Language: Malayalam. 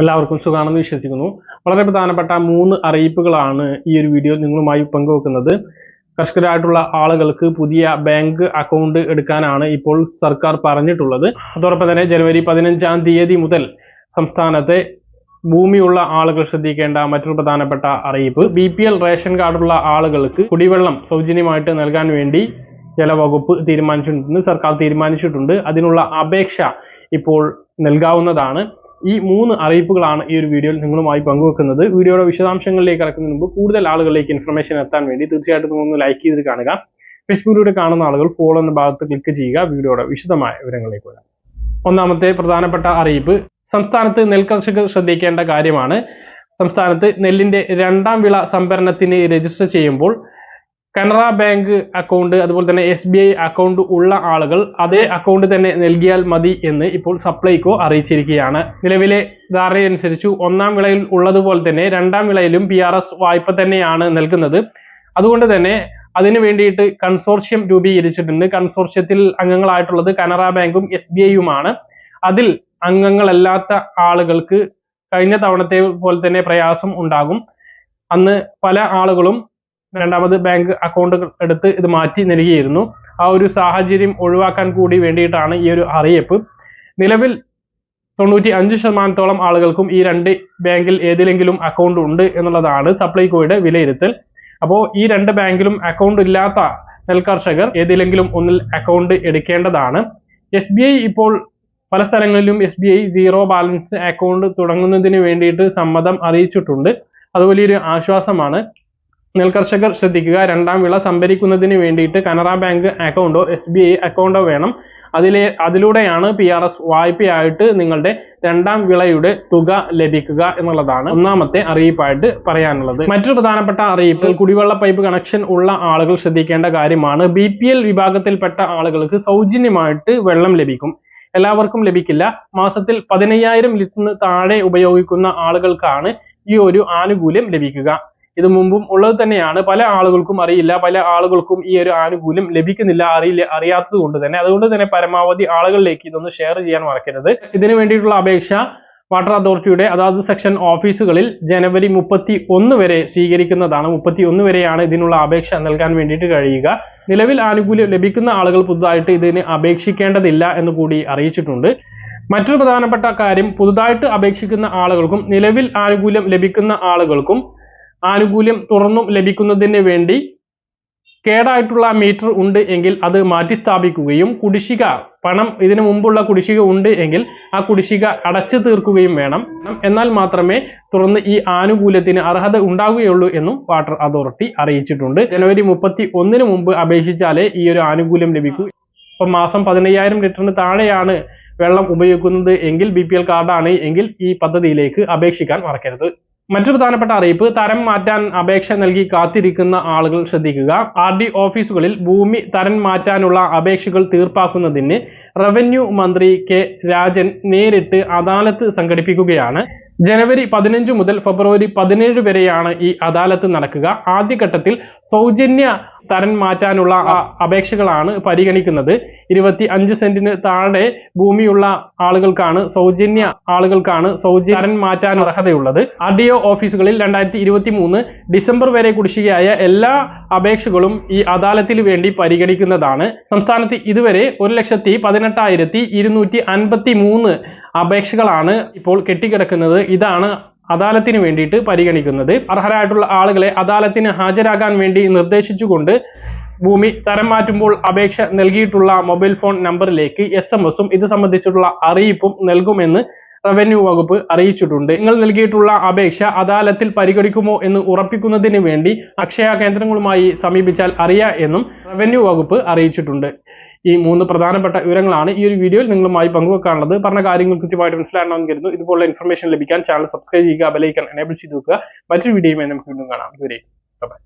എല്ലാവർക്കും സുഖാണെന്ന് വിശ്വസിക്കുന്നു. വളരെ പ്രധാനപ്പെട്ട മൂന്ന് അറിയിപ്പുകളാണ് ഈ ഒരു വീഡിയോ നിങ്ങളുമായി പങ്കുവെക്കുന്നത്. കർഷകരായിട്ടുള്ള ആളുകൾക്ക് പുതിയ ബാങ്ക് അക്കൗണ്ട് എടുക്കാനാണ് ഇപ്പോൾ സർക്കാർ പറഞ്ഞിട്ടുള്ളത്. അതോടൊപ്പം തന്നെ ജനുവരി പതിനഞ്ചാം തീയതി മുതൽ സംസ്ഥാനത്തെ ഭൂമിയുള്ള ആളുകൾ ശ്രദ്ധിക്കേണ്ട മറ്റൊരു പ്രധാനപ്പെട്ട അറിയിപ്പ്. ബി പി എൽ റേഷൻ കാർഡുള്ള ആളുകൾക്ക് കുടിവെള്ളം സൗജന്യമായിട്ട് നൽകാൻ വേണ്ടി ജലവകുപ്പ് തീരുമാനിച്ചിട്ടുണ്ട് സർക്കാർ തീരുമാനിച്ചിട്ടുണ്ട്. അതിനുള്ള അപേക്ഷ ഇപ്പോൾ നൽകാവുന്നതാണ്. ഈ മൂന്ന് അറിയിപ്പുകളാണ് ഈ ഒരു വീഡിയോയിൽ നിങ്ങളുമായി പങ്കുവെക്കുന്നത്. വീഡിയോയുടെ വിശദാംശങ്ങളിലേക്ക് കടക്കുന്നതിന് മുമ്പ് കൂടുതൽ ആളുകളിലേക്ക് ഇൻഫർമേഷൻ എത്താൻ വേണ്ടി തീർച്ചയായിട്ടും നിങ്ങൾ ലൈക്ക് ചെയ്ത് കാണുക. ഫേസ്ബുക്കിലൂടെ കാണുന്ന ആളുകൾ ഫോളോ എന്ന ഭാഗത്ത് ക്ലിക്ക് ചെയ്യുക. വീഡിയോയുടെ വിശദമായ വിവരങ്ങളിലേക്ക് വരാം. ഒന്നാമത്തെ പ്രധാനപ്പെട്ട അറിയിപ്പ് സംസ്ഥാനത്ത് നെൽകർഷകർ ശ്രദ്ധിക്കേണ്ട കാര്യമാണ്. സംസ്ഥാനത്ത് നെല്ലിന്റെ രണ്ടാം വിള സംഭരണത്തിന് രജിസ്റ്റർ ചെയ്യുമ്പോൾ കനറ ബാങ്ക് അക്കൗണ്ട് അതുപോലെ തന്നെ എസ് ബി ഐ അക്കൗണ്ട് ഉള്ള ആളുകൾ അതേ അക്കൗണ്ട് തന്നെ നൽകിയാൽ മതി എന്ന് ഇപ്പോൾ സപ്ലൈകോ അറിയിച്ചിരിക്കുകയാണ്. നിലവിലെ ധാരണയനുസരിച്ച് ഒന്നാം വിളയിൽ ഉള്ളതുപോലെ തന്നെ രണ്ടാം വിളയിലും പി ആർ എസ് വായ്പ തന്നെയാണ് നൽകുന്നത്. അതുകൊണ്ട് തന്നെ അതിനു വേണ്ടിയിട്ട് കൺസോർഷ്യം രൂപീകരിച്ചിട്ടുണ്ട്. കൺസോർഷ്യത്തിൽ അംഗങ്ങളായിട്ടുള്ളത് കനറ ബാങ്കും എസ് ബി ഐയുമാണ് അതിൽ അംഗങ്ങളല്ലാത്ത ആളുകൾക്ക് കഴിഞ്ഞ തവണത്തെ പോലെ തന്നെ പ്രയാസം ഉണ്ടാകും. അന്ന് പല ആളുകളും രണ്ടാമത് ബാങ്ക് അക്കൗണ്ടുകൾ എടുത്ത് ഇത് മാറ്റി നൽകിയിരുന്നു. ആ ഒരു സാഹചര്യം ഒഴിവാക്കാൻ കൂടി വേണ്ടിയിട്ടാണ് ഈ ഒരു അറിയിപ്പ്. നിലവിൽ തൊണ്ണൂറ്റി അഞ്ച് ശതമാനത്തോളം ആളുകൾക്കും ഈ രണ്ട് ബാങ്കിൽ ഏതിലെങ്കിലും അക്കൗണ്ട് ഉണ്ട് എന്നുള്ളതാണ് സപ്ലൈകോയുടെ വിലയിരുത്തൽ. അപ്പോൾ ഈ രണ്ട് ബാങ്കിലും അക്കൗണ്ട് ഇല്ലാത്ത നെൽകർഷകർ ഏതിലെങ്കിലും ഒന്നിൽ അക്കൗണ്ട് എടുക്കേണ്ടതാണ്. എസ് ഇപ്പോൾ പല സ്ഥലങ്ങളിലും എസ് സീറോ ബാലൻസ് അക്കൗണ്ട് തുടങ്ങുന്നതിന് വേണ്ടിയിട്ട് സമ്മതം അറിയിച്ചിട്ടുണ്ട്. അത് വലിയൊരു ആശ്വാസമാണ്. നെൽകർഷകർ ശ്രദ്ധിക്കുക. രണ്ടാം വിള സംഭരിക്കുന്നതിന് വേണ്ടിയിട്ട് കനറ ബാങ്ക് അക്കൗണ്ടോ എസ് ബി ഐ അക്കൗണ്ടോ വേണം. അതിലെ അതിലൂടെയാണ് പി ആർ എസ് വായ്പയായിട്ട് നിങ്ങളുടെ രണ്ടാം വിളയുടെ തുക ലഭിക്കുക എന്നുള്ളതാണ് ഒന്നാമത്തെ അറിയിപ്പായിട്ട് പറയാനുള്ളത്. മറ്റൊരു പ്രധാനപ്പെട്ട അറിയിപ്പ് കുടിവെള്ള പൈപ്പ് കണക്ഷൻ ഉള്ള ആളുകൾ ശ്രദ്ധിക്കേണ്ട കാര്യമാണ്. ബി പി എൽ വിഭാഗത്തിൽപ്പെട്ട ആളുകൾക്ക് സൗജന്യമായിട്ട് വെള്ളം ലഭിക്കും. എല്ലാവർക്കും ലഭിക്കില്ല. മാസത്തിൽ പതിനയ്യായിരം ലിറ്ററിന് താഴെ ഉപയോഗിക്കുന്ന ആളുകൾക്കാണ് ഈ ഒരു ആനുകൂല്യം ലഭിക്കുക. ഇത് മുമ്പും ഉള്ളത് തന്നെയാണ്. പല ആളുകൾക്കും അറിയില്ല. പല ആളുകൾക്കും ഈ ഒരു ആനുകൂല്യം ലഭിക്കുന്നില്ല. അറിയില്ല അറിയാത്തത് കൊണ്ട് തന്നെ. അതുകൊണ്ട് തന്നെ പരമാവധി ആളുകളിലേക്ക് ഇതൊന്ന് ഷെയർ ചെയ്യാൻ മറക്കരുത്. ഇതിനു വേണ്ടിയിട്ടുള്ള അപേക്ഷ വാട്ടർ അതോറിറ്റിയുടെ അതാത് സെക്ഷൻ ഓഫീസുകളിൽ ജനുവരി മുപ്പത്തി ഒന്ന് വരെ സ്വീകരിക്കുന്നതാണ്. മുപ്പത്തി ഒന്ന് വരെയാണ് ഇതിനുള്ള അപേക്ഷ നൽകാൻ വേണ്ടിയിട്ട് കഴിയുക. നിലവിൽ ആനുകൂല്യം ലഭിക്കുന്ന ആളുകൾ പുതുതായിട്ട് ഇതിന് അപേക്ഷിക്കേണ്ടതില്ല എന്ന് കൂടി അറിയിച്ചിട്ടുണ്ട്. മറ്റൊരു പ്രധാനപ്പെട്ട കാര്യം പുതുതായിട്ട് അപേക്ഷിക്കുന്ന ആളുകൾക്കും നിലവിൽ ആനുകൂല്യം ലഭിക്കുന്ന ആളുകൾക്കും ആനുകൂല്യം തുറന്നും ലഭിക്കുന്നതിന് വേണ്ടി കേടായിട്ടുള്ള മീറ്റർ ഉണ്ട് എങ്കിൽ അത് മാറ്റി സ്ഥാപിക്കുകയും കുടിശ്ശിക പണം ഇതിനു മുമ്പുള്ള കുടിശ്ശിക ഉണ്ട് എങ്കിൽ ആ കുടിശ്ശിക അടച്ചു തീർക്കുകയും വേണം. എന്നാൽ മാത്രമേ തുറന്ന് ഈ ആനുകൂല്യത്തിന് അർഹത ഉണ്ടാവുകയുള്ളൂ എന്നും വാട്ടർ അതോറിറ്റി അറിയിച്ചിട്ടുണ്ട്. ജനുവരി മുപ്പത്തി ഒന്നിന് മുമ്പ് അപേക്ഷിച്ചാലേ ഈ ഒരു ആനുകൂല്യം ലഭിക്കൂ. ഇപ്പം മാസം പതിനയ്യായിരം ലിറ്ററിന് താഴെയാണ് വെള്ളം ഉപയോഗിക്കുന്നത് എങ്കിൽ ബി പി എൽ കാർഡാണ് എങ്കിൽ ഈ പദ്ധതിയിലേക്ക് അപേക്ഷിക്കാൻ മറക്കരുത്. മറ്റൊരു പ്രധാനപ്പെട്ട അറിയിപ്പ് തരം മാറ്റാൻ അപേക്ഷ നൽകി കാത്തിരിക്കുന്ന ആളുകൾ ശ്രദ്ധിക്കുക. ആർ ഡി ഓഫീസുകളിൽ ഭൂമി തരം മാറ്റാനുള്ള അപേക്ഷകൾ തീർപ്പാക്കുന്നതിന് റവന്യൂ മന്ത്രി കെ രാജൻ നേരിട്ട് അദാലത്ത് സംഘടിപ്പിക്കുകയാണ്. ജനുവരി പതിനഞ്ച് മുതൽ ഫെബ്രുവരി പതിനേഴ് വരെയാണ് ഈ അദാലത്ത് നടക്കുക. ആദ്യഘട്ടത്തിൽ സൗജന്യ തരം മാറ്റാനുള്ള അപേക്ഷകളാണ് പരിഗണിക്കുന്നത്. ഇരുപത്തി അഞ്ച് സെന്റിന് താഴെ ഭൂമിയുള്ള ആളുകൾക്കാണ് സൗജന്യ ആളുകൾക്കാണ് സൗജന്യ തരം മാറ്റാൻ അർഹതയുള്ളത്. ആർ ഡി ഒ ഓഫീസുകളിൽ രണ്ടായിരത്തി ഇരുപത്തി മൂന്ന് ഡിസംബർ വരെ കുടിശ്ശികയായ എല്ലാ അപേക്ഷകളും ഈ അദാലത്തിന് വേണ്ടി പരിഗണിക്കുന്നതാണ്. സംസ്ഥാനത്ത് ഇതുവരെ ഒരു ലക്ഷത്തി പതിനെട്ടായിരത്തി ഇരുന്നൂറ്റി അൻപത്തി മൂന്ന് അപേക്ഷകളാണ് ഇപ്പോൾ കെട്ടിക്കിടക്കുന്നത്. ഇതാണ് അദാലത്തിന് വേണ്ടിയിട്ട് പരിഗണിക്കുന്നത്. അർഹരായിട്ടുള്ള ആളുകളെ അദാലത്തിന് ഹാജരാകാൻ വേണ്ടി നിർദ്ദേശിച്ചുകൊണ്ട് ഭൂമി തരം മാറ്റുമ്പോൾ അപേക്ഷ നൽകിയിട്ടുള്ള മൊബൈൽ ഫോൺ നമ്പറിലേക്ക് എസ് എം എസും ഇത് സംബന്ധിച്ചിട്ടുള്ള അറിയിപ്പും നൽകുമെന്ന് റവന്യൂ വകുപ്പ് അറിയിച്ചിട്ടുണ്ട്. നിങ്ങൾ നൽകിയിട്ടുള്ള അപേക്ഷ അദാലത്തിൽ പരിഗണിക്കുമോ എന്ന് ഉറപ്പിക്കുന്നതിന് വേണ്ടി അക്ഷയ കേന്ദ്രങ്ങളുമായി സമീപിച്ചാൽ അറിയാ എന്നും റവന്യൂ വകുപ്പ് അറിയിച്ചിട്ടുണ്ട്. ഈ മൂന്ന് പ്രധാനപ്പെട്ട വിവരങ്ങളാണ് ഈ ഒരു വീഡിയോയിൽ നിങ്ങളുമായി പങ്കുവെക്കാനുള്ളത്. പറഞ്ഞ കാര്യങ്ങൾ കൃത്യമായിട്ട് മനസ്സിലാകണമെന്ന് കരുതുന്നു. ഇതുപോലുള്ള ഇൻഫർമേഷൻ ലഭിക്കാൻ ചാനൽ സബ്സ്ക്രൈബ് ചെയ്യുക ബെലൈക്കൺ എനേബിൾ ചെയ്ത് വെക്കുക. മറ്റൊരു വീഡിയോയുമായി നമുക്ക് വീണ്ടും കാണാം. ഇതുവരെ. ബൈ